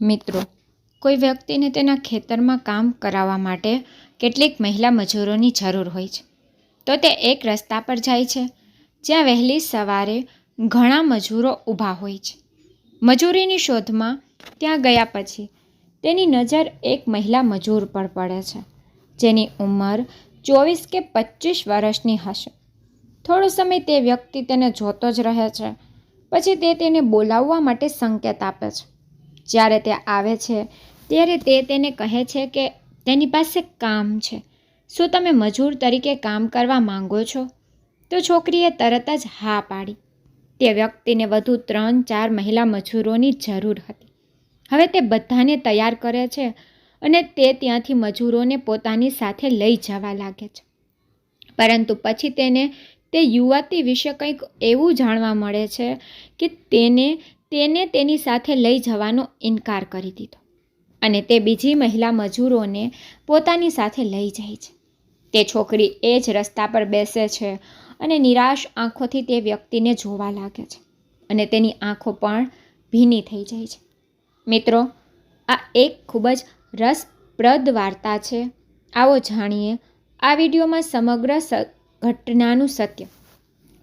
મિત્રો, કોઈ વ્યક્તિને તેના ખેતરમાં કામ કરાવવા માટે કેટલીક મહિલા મજૂરોની જરૂર હોય છે, તો તે એક રસ્તા પર જાય છે, જ્યાં વહેલી સવારે ઘણા મજૂરો ઊભા હોય છે. મજૂરીની શોધમાં ત્યાં ગયા પછી તેની નજર એક મહિલા મજૂર પર પડે છે, જેની ઉંમર ચોવીસ કે પચીસ વર્ષની હશે. થોડો સમય તે વ્યક્તિ તેને જોતો જ રહે છે, પછી તે તેને બોલાવવા માટે સંકેત આપે છે. જ્યારે તે આવે છે, ત્યારે તે તેને કહે છે કે તેની પાસે કામ છે. શું તમે મજૂર તરીકે કામ કરવા માંગો છો? તો છોકરીએ તરત જ હા પાડી. તે વ્યક્તિને વધુ ત્રણ ચાર મહિલા મજૂરોની જરૂર હતી. હવે તે બધાને તૈયાર કરે છે અને તે ત્યાંથી મજૂરોને પોતાની સાથે લઈ જવા લાગે છે. પરંતુ પછી તેને તે યુવતી વિશે કંઈક એવું જાણવા મળે છે કે તેને તેને તેની સાથે લઈ જવાનો ઇનકાર કરી દીધો અને તે બીજી મહિલા મજૂરોને પોતાની સાથે લઈ જાય છે. તે છોકરી એ જ રસ્તા પર બેસે છે અને નિરાશ આંખોથી તે વ્યક્તિને જોવા લાગે છે અને તેની આંખો પણ ભીની થઈ જાય છે. મિત્રો, આ એક ખૂબ જ રસપ્રદ વાર્તા છે. આવો જાણીએ આ વિડીયોમાં સમગ્ર ઘટનાનું સત્ય.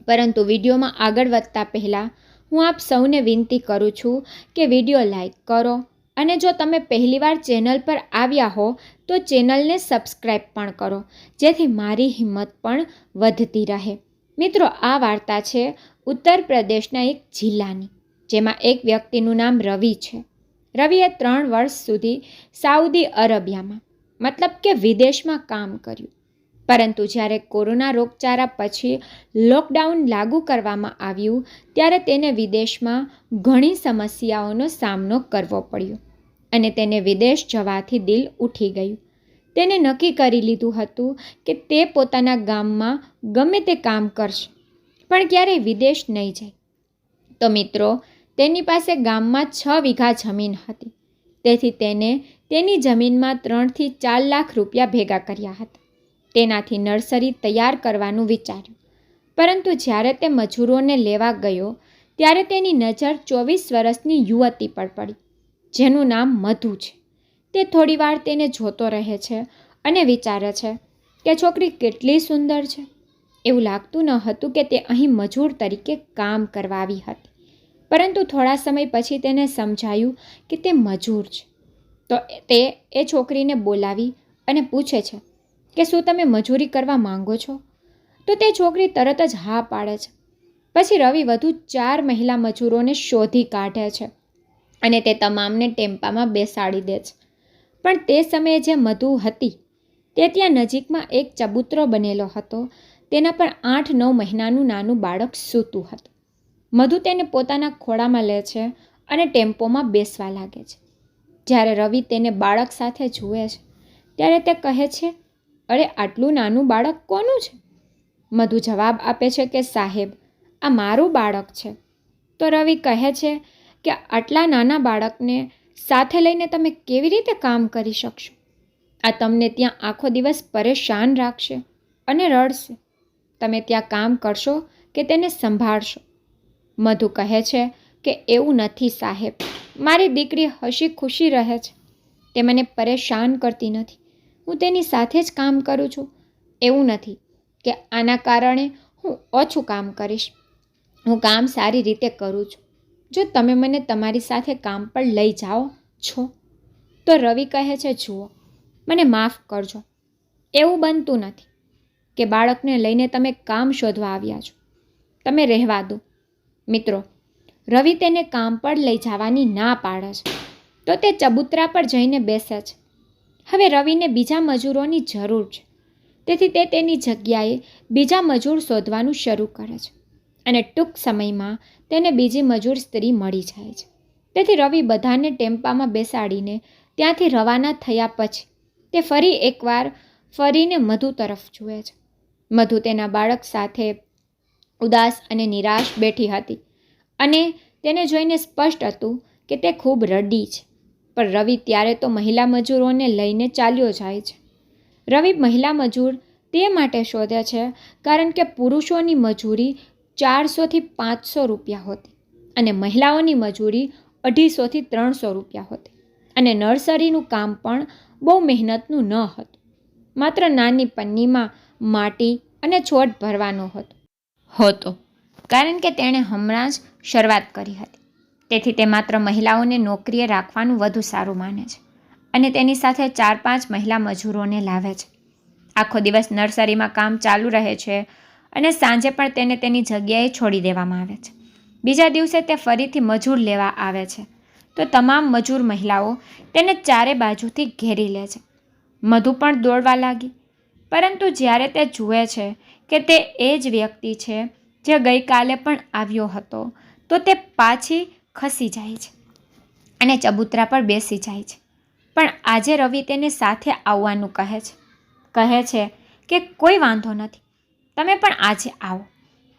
પરંતુ વિડીયોમાં આગળ વધતા પહેલાં હું આપ સૌને વિનંતી કરું છું કે વીડિયો લાઈક કરો અને જો તમે પહેલીવાર ચેનલ પર આવ્યા હો, તો ચેનલને સબસ્ક્રાઈબ પણ કરો, જેથી મારી હિંમત પણ વધતી રહે. મિત્રો, આ વાર્તા છે ઉત્તર પ્રદેશના એક જિલ્લાની, જેમાં એક વ્યક્તિનું નામ રવિ છે. રવિએ ત્રણ વર્ષ સુધી સાઉદી અરેબિયામાં, મતલબ કે વિદેશમાં કામ કર્યું. પરંતુ જ્યારે કોરોના રોગચાળા પછી લોકડાઉન લાગુ કરવામાં આવ્યું, ત્યારે તેને વિદેશમાં ઘણી સમસ્યાઓનો સામનો કરવો પડ્યો અને તેને વિદેશ જવાથી દિલ ઉઠી ગયું. તેને નક્કી કરી લીધું હતું કે તે પોતાના ગામમાં ગમે તે કામ કરશે, પણ ક્યારેય વિદેશ નહીં જાય. તો મિત્રો, તેની પાસે ગામમાં છ વીઘા જમીન હતી. તેથી તેને તેની જમીનમાં ત્રણથી ચાર લાખ રૂપિયા ભેગા કર્યા હતા. તેનાથી નર્સરી તૈયાર કરવાનું વિચાર્યું. પરંતુ જ્યારે તે મજૂરોને લેવા ગયો, ત્યારે તેની નજર ચોવીસ વર્ષની યુવતી પર પડી, જેનું નામ મધુ છે. તે થોડીવાર તેને જોતો રહે છે અને વિચારે છે કે છોકરી કેટલી સુંદર છે. એવું લાગતું ન હતું કે તે અહીં મજૂર તરીકે કામ કરવા આવી હતી. પરંતુ થોડા સમય પછી તેને સમજાયું કે તે મજૂર છે. તો તે એ છોકરીને બોલાવી અને પૂછે છે કે શું તમે મજૂરી કરવા માંગો છો? તો તે છોકરી તરત જ હા પાડે છે. પછી રવિ વધુ ચાર મહિલા મજૂરોને શોધી કાઢે છે અને તે તમામને ટેમ્પામાં બેસાડી દે છે. પણ તે સમયે જે મધુ હતી, તે ત્યાં નજીકમાં એક ચબૂતરો બનેલો હતો. તેના પર આઠ નવ મહિનાનું નાનું બાળક સૂતું હતું. મધુ તેને પોતાના ખોળામાં લે છે અને ટેમ્પોમાં બેસવા લાગે છે. જ્યારે રવિ તેને બાળક સાથે જુએ છે, ત્યારે તે કહે છે અરે, આટલું નાનું બાળક કોનું છે? મધુ જવાબ આપે છે કે, સાહેબ, આ મારું બાળક છે. તો રવિ કહે છે કે, આટલા નાના બાળકને સાથે લઈને તમે કેવી રીતે કામ કરી શકશો? આ તમને ત્યાં આખો દિવસ પરેશાન રાખશે અને રડશે. તમે ત્યાં કામ કરશો કે તેને સંભાળશો? મધુ કહે છે કે, એવું નથી, સાહેબ. મારી દીકરી હસી ખુશી રહે છે. તે મને પરેશાન કરતી નથી. હું તેની સાથે જ કામ કરું છું. એવું નથી કે આના કારણે હું ઓછું કામ કરીશ. હું કામ સારી રીતે કરું છું. જો તમે મને તમારી સાથે કામ પર લઈ જાઓ છો, તો રવિ કહે છે, જુઓ, મને માફ કરજો. એવું બનતું નથી કે બાળકને લઈને તમે કામ શોધવા આવ્યા છો. તમે રહેવા દો. મિત્રો, રવિ તેને કામ પર લઈ જવાની ના પાડે છે. તો તે ચબૂતરા પર જઈને બેસે છે. હવે રવિને બીજા મજૂરોની જરૂર છે. તેથી તે તેની જગ્યાએ બીજા મજૂર શોધવાનું શરૂ કરે છે અને ટૂંક સમયમાં તેને બીજી મજૂર સ્ત્રી મળી જાય છે. તેથી રવિ બધાને ટેમ્પામાં બેસાડીને ત્યાંથી રવાના થયા પછી તે ફરી એકવાર ફરીને મધુ તરફ જુએ છે. મધુ તેના બાળક સાથે ઉદાસ અને નિરાશ બેઠી હતી અને તેને જોઈને સ્પષ્ટ હતું કે તે ખૂબ રડી છે. પણ રવિ ત્યારે તો મહિલા મજૂરોને લઈને ચાલ્યો જાય છે. રવિ મહિલા મજૂર તે માટે શોધે છે કારણ કે પુરુષોની મજૂરી ચારસોથી પાંચસો રૂપિયા હોતી અને મહિલાઓની મજૂરી અઢીસોથી ત્રણસો રૂપિયા હોતી અને નર્સરીનું કામ પણ બહુ મહેનતનું ન હતું. માત્ર નાની પન્નીમાં માટી અને છોડ ભરવાનો હતો. હોતો. કારણ કે તેણે હમણાં જ શરૂઆત કરી હતી. તેથી તે માત્ર મહિલાઓને નોકરીએ રાખવાનું વધુ સારું માને છે અને તેની સાથે ચાર પાંચ મહિલા મજૂરોને લાવે છે. આખો દિવસ નર્સરીમાં કામ ચાલુ રહે છે અને સાંજે પણ તેને તેની જગ્યાએ છોડી દેવામાં આવે છે. બીજા દિવસે તે ફરીથી મજૂર લેવા આવે છે. તો તમામ મજૂર મહિલાઓ તેને ચારે બાજુથી ઘેરી લે છે. મધુ પણ દોડવા લાગી. પરંતુ જ્યારે તે જુએ છે કે તે એ જ વ્યક્તિ છે જે ગઈકાલે પણ આવ્યો હતો, તો તે પાછી ખસી જાય છે અને ચબૂતરા પર બેસી જાય છે. પણ આજે રવિ તેને સાથે આવવાનું કહે છે. કહે છે કે કોઈ વાંધો નથી, તમે પણ આજે આવો.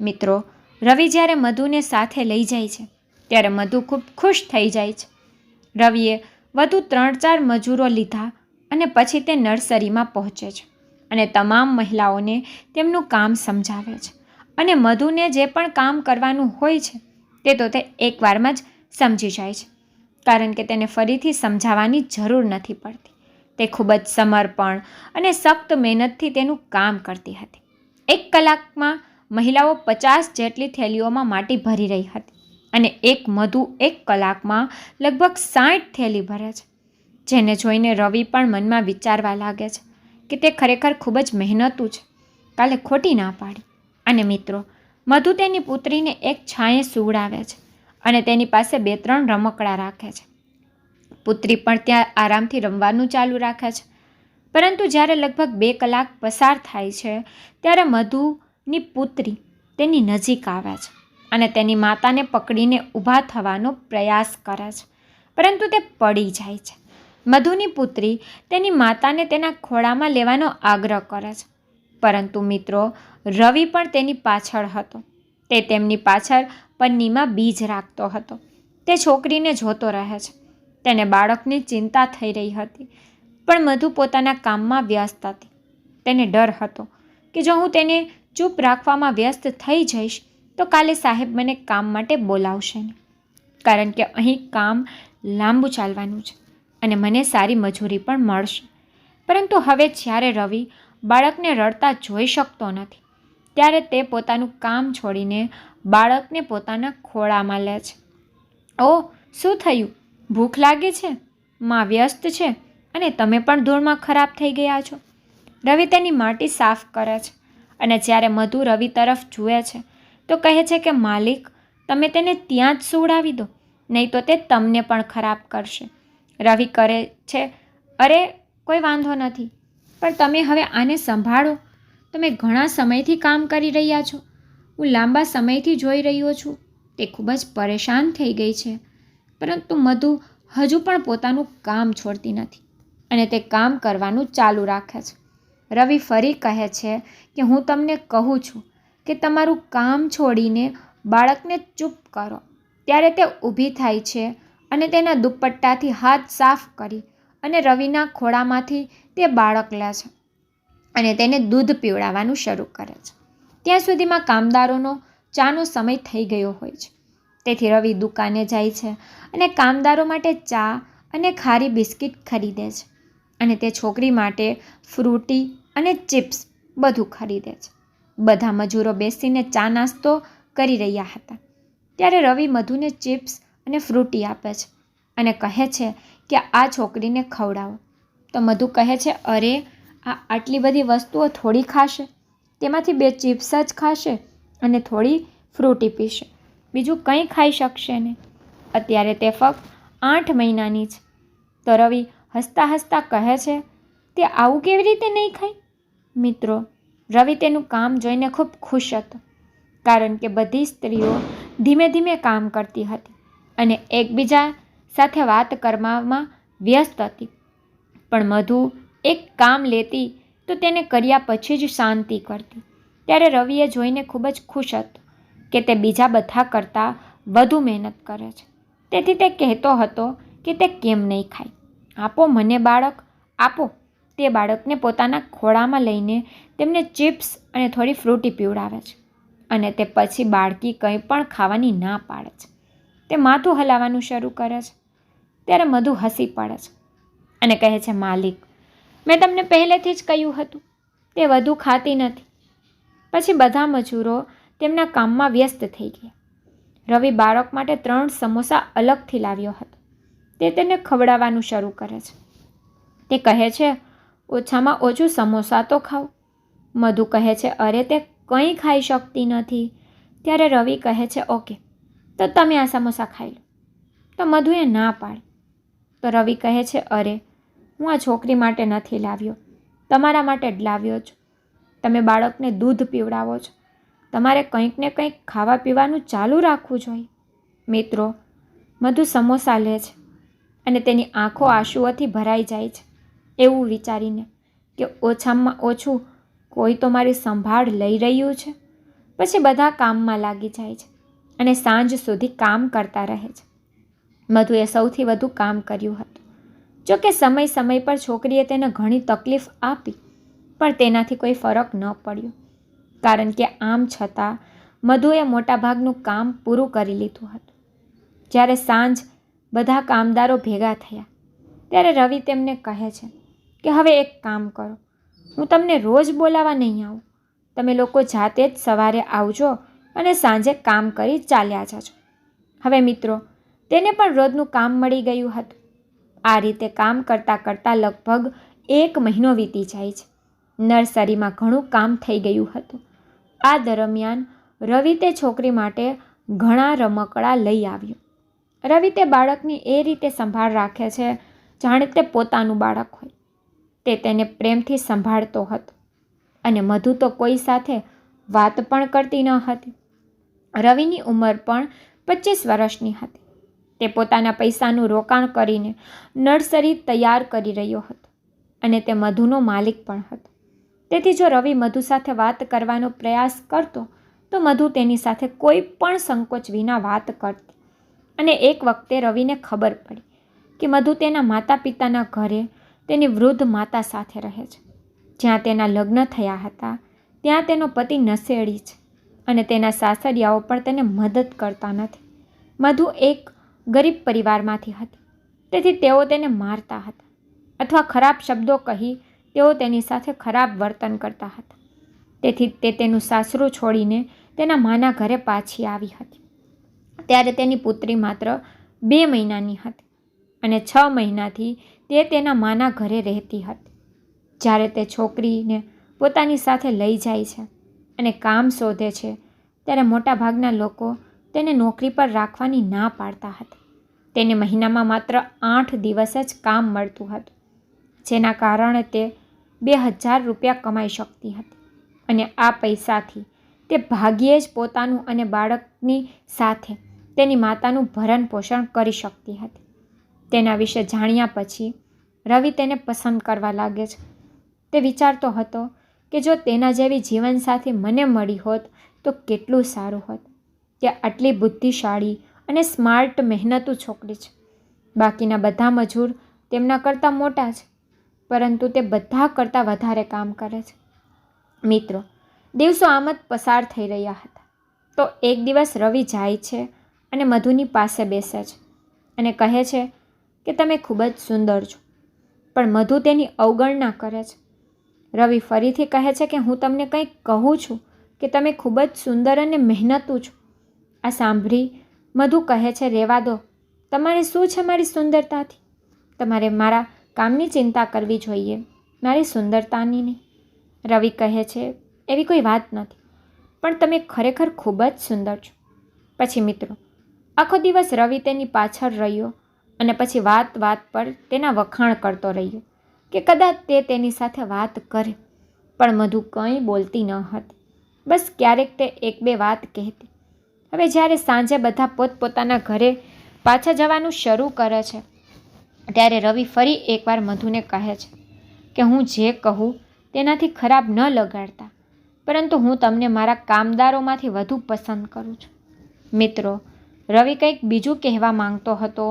મિત્રો, રવિ જ્યારે મધુને સાથે લઈ જાય છે, ત્યારે મધુ ખૂબ ખુશ થઈ જાય છે. રવિએ વધુ ત્રણ ચાર મજૂરો લીધા અને પછી તે નર્સરીમાં પહોંચે છે અને તમામ મહિલાઓને તેમનું કામ સમજાવે છે અને મધુને જે પણ કામ કરવાનું હોય છે તે તો તે એકવારમાં જ સમજી જાય છે. કારણ કે તેને ફરીથી સમજાવવાની જરૂર નથી પડતી. તે ખૂબ જ સમર્પણ અને સખ્ત મહેનતથી તેનું કામ કરતી હતી. એક કલાકમાં મહિલાઓ પચાસ જેટલી થેલીઓમાં માટી ભરી રહી હતી અને એક મધુ એક કલાકમાં લગભગ સાઠ થેલી ભરે છે. જેને જોઈને રવિ પણ મનમાં વિચારવા લાગે છે કે તે ખરેખર ખૂબ જ મહેનતું છે. કાલે ખોટી ના પાડી. અને મિત્રો મધુ તેની પુત્રીને એક છાંયે સુવડાવે છે અને તેની પાસે બે ત્રણ રમકડા રાખે છે. પુત્રી પણ ત્યાં આરામથી રમવાનું ચાલુ રાખે છે. પરંતુ જ્યારે લગભગ બે કલાક પસાર થાય છે, ત્યારે મધુની પુત્રી તેની નજીક આવે છે અને તેની માતાને પકડીને ઊભા થવાનો પ્રયાસ કરે છે. પરંતુ તે પડી જાય છે. મધુની પુત્રી તેની માતાને તેના ખોળામાં લેવાનો આગ્રહ કરે છે. પરંતુ મિત્રો રવિ પણ તેની પાછળ હતો. તે તેમની પાછળ પન્નીમાં બીજ રાખતો હતો. તે છોકરીને જોતો રહે છે. તેને બાળકની ચિંતા થઈ રહી હતી, પણ મધુ પોતાના કામમાં વ્યસ્ત હતી. તેને ડર હતો કે જો હું તેને ચૂપ રાખવામાં વ્યસ્ત થઈ જઈશ, તો કાલે સાહેબ મને કામ માટે બોલાવશે નહીં. કારણ કે અહીં કામ લાંબુ ચાલવાનું છે અને મને સારી મજૂરી પણ મળશે. પરંતુ હવે જ્યારે રવિ બાળકને રડતા જોઈ શકતો નથી ત્યારે તે પોતાનું કામ છોડીને બાળકને પોતાના ખોળામાં લે છે. ઓ શું થયું? ભૂખ લાગે છે? માં વ્યસ્ત છે અને તમે પણ ધૂળમાં ખરાબ થઈ ગયા છો. રવિ તેની માટી સાફ કરે છે અને જ્યારે મધુ રવિ તરફ જુએ છે, તો કહે છે કે, માલિક, તમે તેને ત્યાં જ સુવડાવી દો, નહીં તો તે તમને પણ ખરાબ કરશે. રવિ કરે છે, અરે, કોઈ વાંધો નથી, પણ તમે હવે આને સંભાળો. તમે ઘણા સમયથી કામ કરી રહ્યા છો. હું લાંબા સમયથી જોઈ રહ્યો છું. તે ખૂબ જ પરેશાન થઈ ગઈ છે. પરંતુ મધુ હજુ પણ પોતાનું કામ છોડતી નથી અને તે કામ કરવાનું ચાલુ રાખે છે. રવિ ફરી કહે છે કે હું તમને કહું છું કે તમારું કામ છોડીને બાળકને ચૂપ કરો. ત્યારે તે ઊભી થાય છે અને તેના દુપટ્ટાથી હાથ સાફ કરી અને રવિના ખોળામાંથી તે બાળક લે છે. અને તેને દૂધ પીવડાવવાનું શરૂ કરે છે. ત્યાં સુધીમાં કામદારોનો ચાનો સમય થઈ ગયો હોય છે. તેથી રવિ દુકાને જાય છે અને કામદારો માટે ચા અને ખારી બિસ્કિટ ખરીદે છે અને તે છોકરી માટે ફ્રૂટી અને ચિપ્સ બધું ખરીદે છે. બધા મજૂરો બેસીને ચા નાસ્તો કરી રહ્યા હતા. ત્યારે રવિ મધુને ચિપ્સ અને ફ્રૂટી આપે છે અને કહે છે કે આ છોકરીને ખવડાવો. તો મધુ કહે છે, અરે આ આટલી બધી વસ્તુઓ થોડી ખાશે, તેમાંથી બે ચિપ્સ જ ખાશે અને થોડી ફ્રૂટી પીશે. બીજું કંઈ ખાઈ શકશે નહીં. અત્યારે તે ફક્ત આઠ મહિનાની છે. તો રવિ હસતા હસતા કહે છે, તે આવું કેવી રીતે નહીં ખાય? મિત્રો, રવિ તેનું કામ જોઈને ખૂબ ખુશ હતો, કારણ કે બધી સ્ત્રીઓ ધીમે ધીમે કામ કરતી હતી અને એકબીજા સાથે વાત કરવામાં વ્યસ્ત હતી. પણ મધુ એક કામ લેતી, તો તેને કર્યા પછી જ શાંતિ કરતી. ત્યારે રવિએ જોઈને ખૂબ જ ખુશ હતો કે તે બીજા બધા કરતાં વધુ મહેનત કરે છે. તેથી તે કહેતો હતો કે તે કેમ નહીં ખાય? આપો મને બાળક, આપો. તે બાળકને પોતાના ખોળામાં લઈને તેમને ચિપ્સ અને થોડી ફ્રૂટી પીવડાવે છે અને તે પછી બાળકી કંઈ પણ ખાવાની ના પાડે છે. તે માથું હલાવવાનું શરૂ કરે છે. ત્યારે મધુ હસી પડે છે અને કહે છે, માલિક મેં તમને પહેલેથી જ કહ્યું હતું, તે વધુ ખાતી નથી. પછી બધા મજૂરો તેમના કામમાં વ્યસ્ત થઈ ગયા. રવિ બાળક માટે ત્રણ સમોસા અલગથી લાવ્યો હતો. તે તેને ખવડાવવાનું શરૂ કરે છે. તે કહે છે, ઓછામાં ઓછું સમોસા તો ખાઓ મધુ કહે છે, અરે, તે કંઈ ખાઈ શકતી નથી. ત્યારે રવિ કહે છે, ઓકે, તો તમે આ સમોસા ખાઈ લો. તો મધુએ ના પાડી. તો રવિ કહે છે, અરે હું આ છોકરી માટે નથી લાવ્યો. તમારા માટે જ લાવ્યો છું. તમે બાળકને દૂધ પીવડાવો છો. તમારે કંઈક ને કંઈક ખાવા પીવાનું ચાલુ રાખવું જોઈએ. મિત્રો, મધુ સમોસા લે છે અને તેની આંખો આંસુઓથી ભરાઈ જાય છે. એવું વિચારીને કે ઓછામાં ઓછું કોઈ તો મારી સંભાળ લઈ રહ્યું છે. પછી બધા કામમાં લાગી જાય છે અને સાંજ સુધી કામ કરતા રહે છે. મધુએ સૌથી વધુ કામ કર્યું હતું. જો કે સમય સમય પર છોકરીએ તેને ઘણી તકલીફ આપી, પણ તેનાથી કોઈ ફરક ન પડ્યો. કારણ કે આમ છતાં, મધુએ મોટાભાગનું કામ પૂરું કરી લીધું હતું. જ્યારે સાંજ બધા કામદારો ભેગા થયા, ત્યારે રવિ તેમને કહે છે કે, હવે એક કામ કરો. હું તમને રોજ બોલાવા નહીં આવું. તમે લોકો જાતે જ સવારે આવજો અને સાંજે કામ કરી ચાલ્યા જજો. હવે મિત્રો, તેને પણ રોજનું કામ મળી ગયું હતું. આ રીતે કામ કરતાં કરતાં લગભગ એક મહિનો વીતી જાય છે. નર્સરીમાં ઘણું કામ થઈ ગયું હતું. આ દરમિયાન રવિ તે છોકરી માટે ઘણા રમકડાં લઈ આવ્યો. રવિ તે બાળકની એ રીતે સંભાળ રાખે છે જાણે તે પોતાનું બાળક હોય. તે તેને પ્રેમથી સંભાળતો હતો અને મધુ તો કોઈ સાથે વાત પણ કરતી ન હતી. રવિની ઉંમર પણ પચીસ વર્ષની હતી. તે પોતાના પૈસાનું રોકાણ કરીને નર્સરી તૈયાર કરી રહ્યો હતો અને તે મધુનો માલિક પણ હતો. તેથી જો રવિ મધુ સાથે વાત કરવાનો પ્રયાસ કરતો, તો મધુ તેની સાથે કોઈ પણ સંકોચ વિના વાત કરતી. અને એક વખતે રવિને ખબર પડી કે મધુ તેના માતા પિતાના ઘરે તેની વૃદ્ધ માતા સાથે રહે છે. જ્યાં તેના લગ્ન થયા હતા, ત્યાં તેનો પતિ નસેડી છે અને તેના સાસરિયાઓ પણ તેને મદદ કરતા નથી. મધુ એક ગરીબ પરિવારમાંથી હતી. તેથી તેઓ તેને મારતા હતા અથવા ખરાબ શબ્દો કહી તેઓ તેની સાથે ખરાબ વર્તન કરતા હતા. તેથી તે તેનું સાસરું છોડીને તેના માના ઘરે પાછી આવી હતી. ત્યારે તેની પુત્રી માત્ર બે મહિનાની હતી અને છ મહિનાથી તે તેના માના ઘરે રહેતી હતી. જ્યારે તે છોકરીને પોતાની સાથે લઈ જાય છે અને કામ શોધે છે, ત્યારે મોટાભાગના લોકો તેને નોકરી પર રાખવાની ના પાડતા હતા. તેને મહિનામાં માત્ર આઠ દિવસ જ કામ મળતું હતું, જેના કારણે તે બે હજાર રૂપિયા કમાઈ શકતી હતી અને આ પૈસાથી તે ભાગ્યે જ પોતાનું અને બાળકની સાથે તેની માતાનું ભરણ પોષણ કરી શકતી હતી. તેના વિશે જાણ્યા પછી રવિ તેને પસંદ કરવા લાગે છે. તે વિચારતો હતો કે જો તેના જેવી જીવનસાથી મને મળી હોત તો કેટલું સારું હોત. તે આટલી બુદ્ધિશાળી અને સ્માર્ટ મહેનતુ છોકરી છે. બાકીના બધા મજૂર તેમના કરતાં મોટા છે, પરંતુ તે બધા કરતાં વધારે કામ કરે છે. મિત્રો, દિવસો આમ જ પસાર થઈ રહ્યા હતા. તો એક દિવસ રવિ જાય છે અને મધુની પાસે બેસે છે અને કહે છે કે તમે ખૂબ જ સુંદર છો, પણ મધુ તેની અવગણના કરે છે. રવિ ફરીથી કહે છે કે હું તમને કંઈક કહું છું કે તમે ખૂબ જ સુંદર અને મહેનતુ છો. આ સાંભળી મધુ કહે છે રહેવા દો. તમારે શું છે મારી સુંદરતાથી? તમારે મારા કામની ચિંતા કરવી જોઈએ. મારી સુંદરતાની નહીં. રવિ કહે છે, એવી કોઈ વાત નથી. પણ તમે ખરેખર ખૂબ જ સુંદર છો. પછી મિત્રો, આખો દિવસ રવિ તેની પાછળ રહ્યો અને પછી વાત વાત પર તેના વખાણ કરતો રહ્યો કે કદાચ તે તેની સાથે વાત કરે. પણ મધુ કંઈ બોલતી ન હતી. બસ ક્યારેક તે એક બે વાત કહેતી. હવે જ્યારે સાંજે બધા પોતપોતાના ઘરે પાછા જવાનું શરૂ કરે છે, ત્યારે રવિ ફરી એકવાર મધુને કહે છે કે હું જે કહું તેનાથી ખરાબ ન લગાડતા, પરંતુ હું તમને મારા કામદારોમાંથી વધુ પસંદ કરું છું. મિત્રો, રવિ કંઈક બીજું કહેવા માંગતો હતો,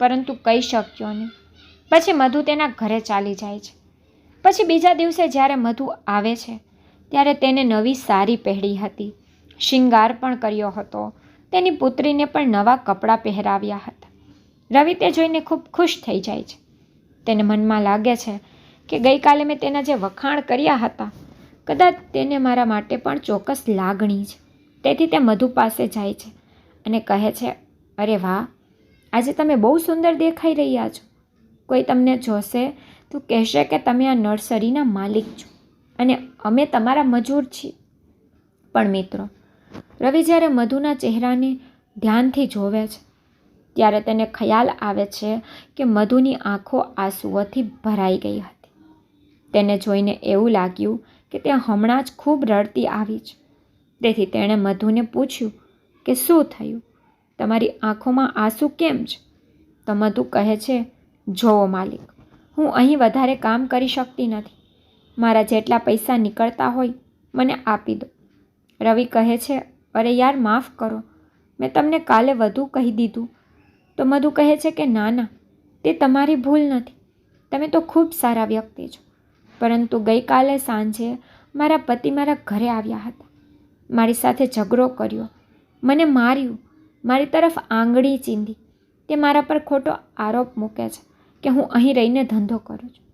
પરંતુ કહી શક્યો નહીં. પછી મધુ તેના ઘરે ચાલી જાય છે. પછી બીજા દિવસે જ્યારે મધુ આવે છે, ત્યારે તેને નવી સારી પહેરી હતી. શિંગાર પણ કર્યો હતો. તેની પુત્રીને પણ નવા કપડાં પહેરાવ્યા હતા. રવિ તે જોઈને ખૂબ ખુશ થઈ જાય છે. તેને મનમાં લાગે છે કે ગઈકાલે મેં તેના જે વખાણ કર્યા હતા, કદાચ તેને મારા માટે પણ ચોક્કસ લાગણી છે. તેથી તે મધુ પાસે જાય છે અને કહે છે, અરે વાહ, આજે તમે બહુ સુંદર દેખાઈ રહ્યા છો. કોઈ તમને જોશે તો કહેશે કે તમે આ નર્સરીના માલિક છો અને અમે તમારા મજૂર છીએ. પણ મિત્રો રવિ જ્યારે મધુના ચહેરાને ધ્યાનથી જોવે છે, ત્યારે તેને ખ્યાલ આવે છે કે મધુની આંખો આંસુઓથી ભરાઈ ગઈ હતી. તેને જોઈને એવું લાગ્યું કે તે હમણાં જ ખૂબ રડતી આવી છે. તેથી તેણે મધુને પૂછ્યું કે શું થયું? તમારી આંખોમાં આંસુ કેમ છે? તો મધુ કહે છે જોવો માલિક, હું અહીં વધારે કામ કરી શકતી નથી. મારા જેટલા પૈસા નીકળતા હોય, મને આપી દો. રવિ કહે છે, અરે યાર, માફ કરો. મેં તમને કાલે વધુ કહી દીધું. તો મધુ કહે છે કે, ના ના, તે તમારી ભૂલ નથી. તમે તો ખૂબ સારા વ્યક્તિ છો. પરંતુ ગઈકાલે સાંજે મારા પતિ મારા ઘરે આવ્યા હતા. મારી સાથે ઝઘડો કર્યો. મને માર્યું. મારી તરફ આંગળી ચીંધી. તે મારા પર ખોટો આરોપ મૂકે છે કે હું અહીં રહીને ધંધો કરું છું.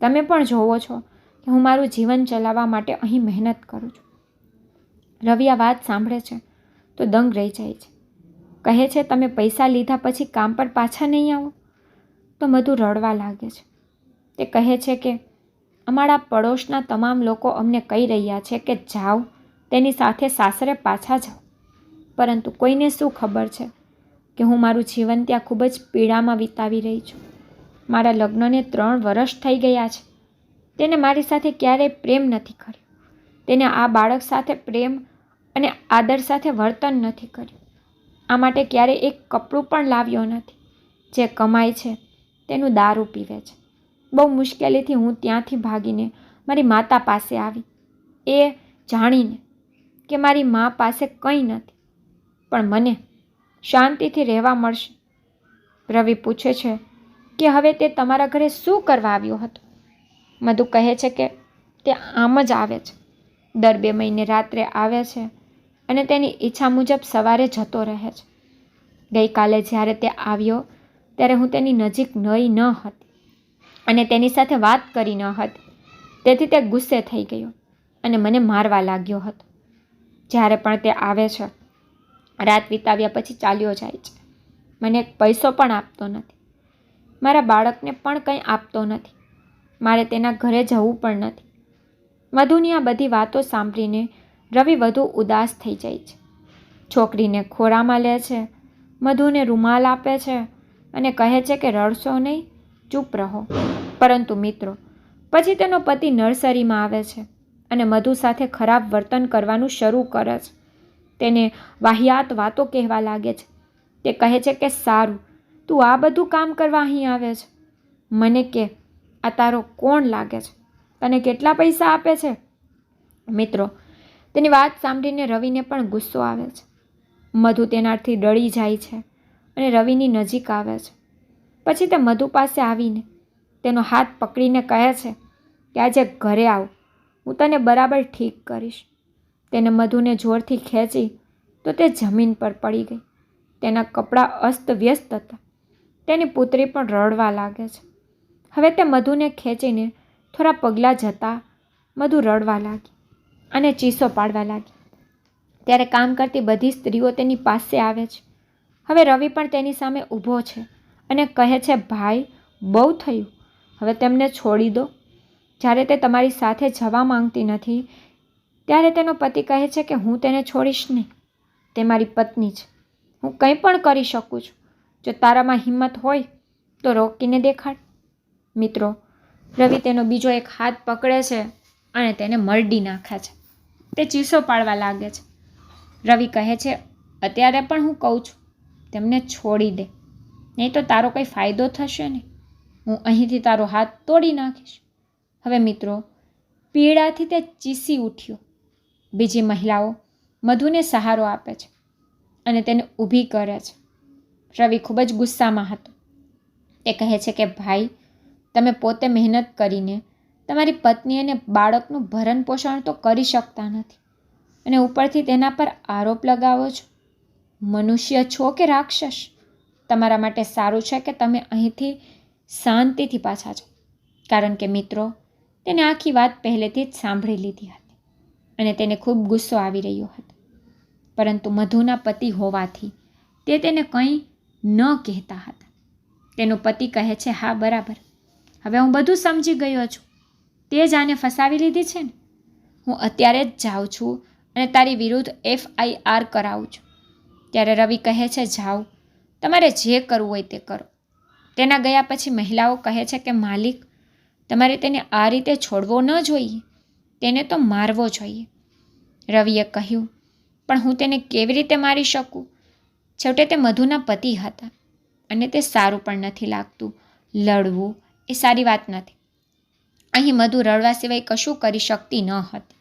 તમે પણ જોવો છો કે હું મારું જીવન ચલાવવા માટે અહીં મહેનત કરું છું. રવિ આ વાત સાંભળે છે, તો દંગ રહી જાય છે. કહે છે, તમે પૈસા લીધા પછી કામ પર પાછા નહીં આવો. તો મધુ રડવા લાગે છે. તે કહે છે કે, અમારા પડોશના તમામ લોકો અમને કહી રહ્યા છે કે જાઓ, તેની સાથે સાસરે પાછા જાઓ. પરંતુ કોઈને શું ખબર છે કે હું મારું જીવન ત્યાં ખૂબ જ પીડામાં વિતાવી રહી છું. મારા લગ્નને ત્રણ વર્ષ થઈ ગયા છે. તેને મારી સાથે ક્યારેય પ્રેમ નથી કર્યો. તેને આ બાળક સાથે પ્રેમ અને આદર સાથે વર્તન નથી કર્યું. આ માટે ક્યારેય એક કપડું પણ લાવ્યો નથી. જે કમાય છે, તેનું દારૂ પીવે છે. બહુ મુશ્કેલીથી હું ત્યાંથી ભાગીને મારી માતા પાસે આવી. એ જાણીને કે મારી મા પાસે કંઈ નથી. પણ મને શાંતિથી રહેવા મળશે. રવિ પૂછે છે કે હવે તે તમારા ઘરે શું કરવા આવ્યો હતો? મધુ કહે છે કે તે આમ જ આવે છે. દર બે મહિને રાત્રે આવે છે. અને તેની ઈચ્છા મુજબ સવારે જતો રહે છે. ગઈકાલે જ્યારે તે આવ્યો, ત્યારે હું તેની નજીક નઈ ન હતી અને તેની સાથે વાત કરી ન હતી. તેથી તે ગુસ્સે થઈ ગયો અને મને મારવા લાગ્યો હતો. જ્યારે પણ તે આવે છે, રાત વિતાવ્યા પછી ચાલ્યો જાય છે. મને પૈસો પણ આપતો નથી. મારા બાળકને પણ કંઈ આપતો નથી. મારે તેના ઘરે જવું પણ નથી. મધુની આ બધી વાતો સાંભળીને રવિ વધુ ઉદાસ થઈ જાય છે. છોકરીને ખોરામાં લે છે, મધુને રૂમાલ આપે છે અને કહે છે કે રડશો નહીં, ચૂપ રહો. પરંતુ મિત્રો, પછી તેનો પતિ નર્સરીમાં આવે છે અને મધુ સાથે ખરાબ વર્તન કરવાનું શરૂ કરે છે. તેને વાહિયાત વાતો કહેવા લાગે છે. તે કહે છે કે, સારું, તું આ બધું કામ કરવા અહીં આવે છે. મને કે, આ તારો કોણ લાગે છે? તને કેટલા પૈસા આપે છે? મિત્રો તેની વાત સાંભળીને રવિને પણ ગુસ્સો આવે છે. મધુ તેનાથી ડળી જાય છે અને રવિની નજીક આવે છે. પછી તે મધુ પાસે આવીને તેનો હાથ પકડીને કહે છે કે આજે ઘરે આવ, હું તને બરાબર ઠીક કરીશ. તેને મધુને જોરથી ખેંચી તો તે જમીન પર પડી ગઈ. તેના કપડાં અસ્તવ્યસ્ત હતા. તેની પુત્રી પણ રડવા લાગે છે. હવે તે મધુને ખેંચીને થોડા પગલાં જતાં મધુ રડવા લાગી. અને ચીસો પાડવા લાગી. ત્યારે કામ કરતી બધી સ્ત્રીઓ તેની પાસે આવે છે. હવે રવિ પણ તેની સામે ઊભો છે અને કહે છે, ભાઈ, બહુ થયું. હવે તેમને છોડી દો. જ્યારે તે તમારી સાથે જવા માંગતી નથી, ત્યારે તેનો પતિ કહે છે કે હું તેને છોડીશ નહીં. તે મારી પત્ની છે. હું કંઈ પણ કરી શકું છું. જો તારામાં હિંમત હોય, તો રોકીને દેખાડ. મિત્રો, રવિ તેનો બીજો એક હાથ પકડે છે અને તેને મરડી નાખે છે. તે ચીસો પાડવા લાગે છે. રવિ કહે છે, અત્યારે પણ હું કહું છું, તેમને છોડી દે. નહીં તો તારો કંઈ ફાયદો થશે નહીં. હું અહીંથી તારો હાથ તોડી નાખીશ. હવે મિત્રો, પીડાથી તે ચીસી ઉઠ્યો. બીજી મહિલાઓ મધુને સહારો આપે છે અને તેને ઊભી કરે છે. રવિ ખૂબ જ ગુસ્સામાં હતો. તે કહે છે કે, ભાઈ, તમે પોતે મહેનત કરીને તમારી પત્ની અને બાળકનું ભરણ પોષણ તો કરી શકતા નથી. અને ઉપરથી તેના પર આરોપ લગાવો છો. મનુષ્ય છો કે રાક્ષસ? તમારા માટે સારું છે કે તમે અહીંથી શાંતિથી પાછા છો કારણ કે મિત્રો, તેને આખી વાત પહેલેથી જ સાંભળી લીધી હતી અને તેને ખૂબ ગુસ્સો આવી રહ્યો હતો. પરંતુ મધુના પતિ હોવાથી તે તેને કંઈ ન કહેતા હતા. તેનો પતિ કહે છે, હા, બરાબર. હવે હું બધું સમજી ગયો છું. તે જ આને ફસાવી લીધી છે ને? હું અત્યારે જ જાઉં છું અને તારી વિરુદ્ધ એફઆઈઆર કરાવું છું. ત્યારે રવિ કહે છે, જાઓ. તમારે જે કરવું હોય તે કરો. તેના ગયા પછી મહિલાઓ કહે છે કે, માલિક, તમારે તેને આ રીતે છોડવો ન જોઈએ. તેને તો મારવો જોઈએ. રવિએ કહ્યું, પણ હું તેને કેવી રીતે મારી શકું? છેવટે તે મધુના પતિ હતા અને તે સારું પણ નથી લાગતું. લડવું એ સારી વાત નથી. અહીં મધુ રડવા સિવાય કશું કરી શકતી ન હતી.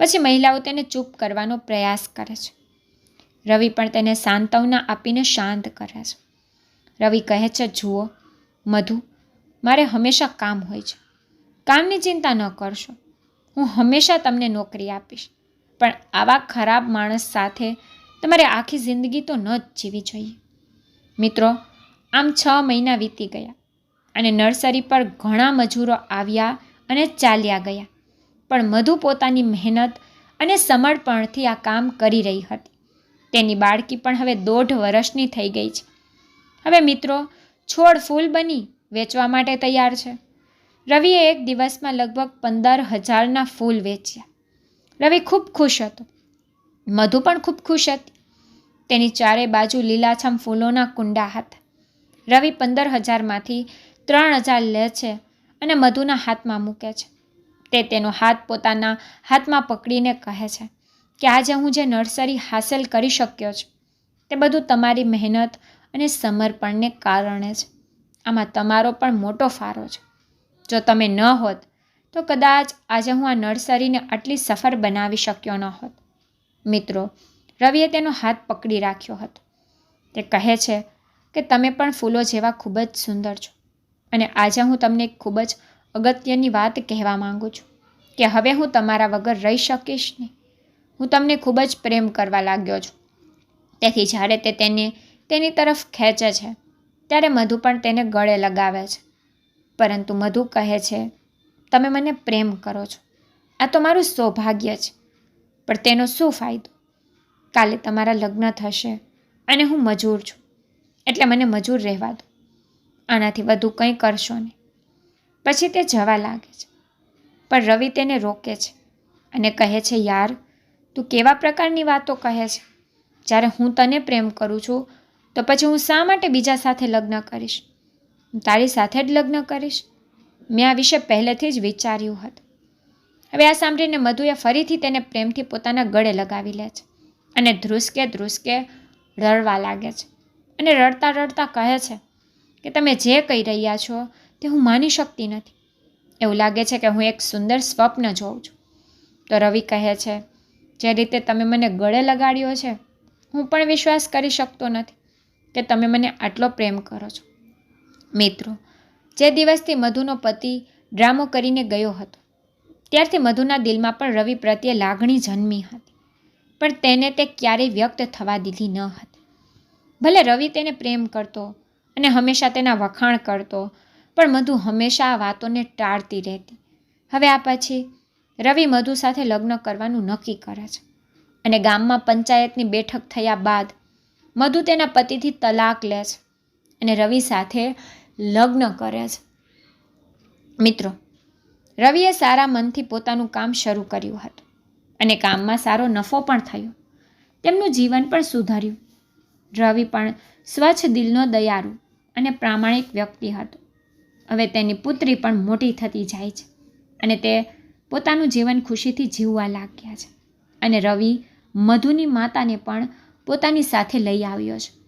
પછી મહિલાઓ તેને ચૂપ કરવાનો પ્રયાસ કરે છે. રવિ પણ તેને સાંત્વના આપીને શાંત કરે છે. રવિ કહે છે, જુઓ, મધુ, મારે હંમેશા કામ હોય છે. કામની ચિંતા ન કરશો. હું હંમેશા તમને નોકરી આપીશ. પણ આવા ખરાબ માણસ સાથે તમારે આખી જિંદગી તો ન જ જીવી જોઈએ. મિત્રો, આમ છ મહિના વીતી ગયા. અને નર્સરી પર ઘણા મજૂરો આવ્યા અને ચાલ્યા ગયા. પણ મધુ પોતાની મહેનત અને સમર્પણથી આ કામ કરી રહી હતી. તેની બાળકી પણ હવે દોઢ વર્ષની થઈ ગઈ છે. હવે મિત્રો, છોડ ફૂલ બની વેચવા માટે તૈયાર છે. રવિએ એક દિવસમાં લગભગ પંદર હજારના ફૂલ વેચ્યા. રવિ ખૂબ ખુશ હતો. મધુ પણ ખૂબ ખુશ હતી. તેની ચારે બાજુ લીલાછમ ફૂલોના કુંડા હતા. રવિ પંદર હજારમાંથી ત્રણ હજાર લે છે અને મધુના હાથમાં મૂકે છે. તે તેનો હાથ પોતાના હાથમાં પકડીને કહે છે કે આજે હું જે નર્સરી હાંસલ કરી શક્યો છું, તે બધું તમારી મહેનત અને સમર્પણને કારણે છે. આમાં તમારો પણ મોટો ફાળો છે. જો તમે ન હોત, તો કદાચ આજે હું આ નર્સરીને આટલી સફળ બનાવી શક્યો ન હોત. મિત્રો, રવિએ તેનો હાથ પકડી રાખ્યો હતો. તે કહે છે કે તમે પણ ફૂલો જેવા ખૂબ જ સુંદર છો. અને આજે હું તમને ખૂબ જ અગત્યની વાત કહેવા માંગુ છું કે હવે હું તમારા વગર રહી શકીશ નહીં. હું તમને ખૂબ જ પ્રેમ કરવા લાગ્યો છું. તેથી જ્યારે તે તેને, તેની તરફ ખેંચે છે, ત્યારે મધુ પણ તેને ગળે લગાવે છે. પરંતુ મધુ કહે છે, તમે મને પ્રેમ કરો છો. આ તો મારું સૌભાગ્ય છે. પણ તેનો શું ફાયદો? કાલે તમારા લગ્ન થશે અને હું મજૂર છું. એટલે મને મજૂર રહેવા દો. આનાથી વધુ કંઈ કરશો નહીં. પછી તે જવા લાગે છે. પણ રવિ તેને રોકે છે અને કહે છે, યાર, તું કેવા પ્રકારની વાતો કહે છે? જ્યારે હું તને પ્રેમ કરું છું, તો પછી હું શા માટે બીજા સાથે લગ્ન કરીશ? હું તારી સાથે જ લગ્ન કરીશ? મેં આ વિશે પહેલેથી જ વિચાર્યું હતું. હવે આ સાંભળીને મધુએ ફરીથી તેને પ્રેમથી પોતાના ગળે લગાવી લે છે અને ધ્રુસકે ધ્રુસકે રડવા લાગે છે અને રડતા રડતા કહે છે કે તમે જે કહી રહ્યા છો તે હું માની શકતી નથી. એવું લાગે છે કે હું એક સુંદર સ્વપ્ન જોઉં છું. તો રવિ કહે છે, જે રીતે તમે મને ગળે લગાડ્યો છે, હું પણ વિશ્વાસ કરી શકતો નથી કે તમે મને આટલો પ્રેમ કરો છો. મિત્રો, જે દિવસથી મધુનો પતિ ડ્રામો કરીને ગયો હતો, ત્યારથી મધુના દિલમાં પણ રવિ પ્રત્યે લાગણી જન્મી હતી, પણ તેને તે ક્યારેય વ્યક્ત થવા દીધી ન હતી. ભલે રવિ તેને પ્રેમ કરતો અને હંમેશા તેના વખાણ કરતો. પણ મધુ હંમેશા આ વાતોને ટાળતી રહેતી. હવે આ પછી રવિ મધુ સાથે લગ્ન કરવાનું નક્કી કરે છે. અને ગામમાં પંચાયતની બેઠક થયા બાદ મધુ તેના પતિથી તલાક લે છે અને રવિ સાથે લગ્ન કરે છે. મિત્રો, રવિએ સારા મનથી પોતાનું કામ શરૂ કર્યું હતું અને કામમાં સારો નફો પણ થયો. તેમનું જીવન પણ સુધર્યું. રવિ પણ સ્વચ્છ દિલનો દયાળુ અને પ્રામાણિક વ્યક્તિ હતો. હવે તેની પુત્રી પણ મોટી થતી જાય છે અને તે પોતાનું જીવન ખુશીથી જીવવા લાગ્યા છે. અને રવિ મધુની માતાને પણ પોતાની સાથે લઈ આવ્યો છે.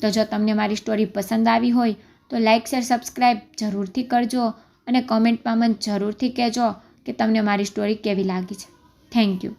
તો જો તમને મારી સ્ટોરી પસંદ આવી હોય, તો લાઇક શેર સબસ્ક્રાઈબ જરૂરથી કરજો અને કોમેન્ટમાં મને જરૂરથી કહેજો કે તમને મારી સ્ટોરી કેવી લાગી છે. Thank you.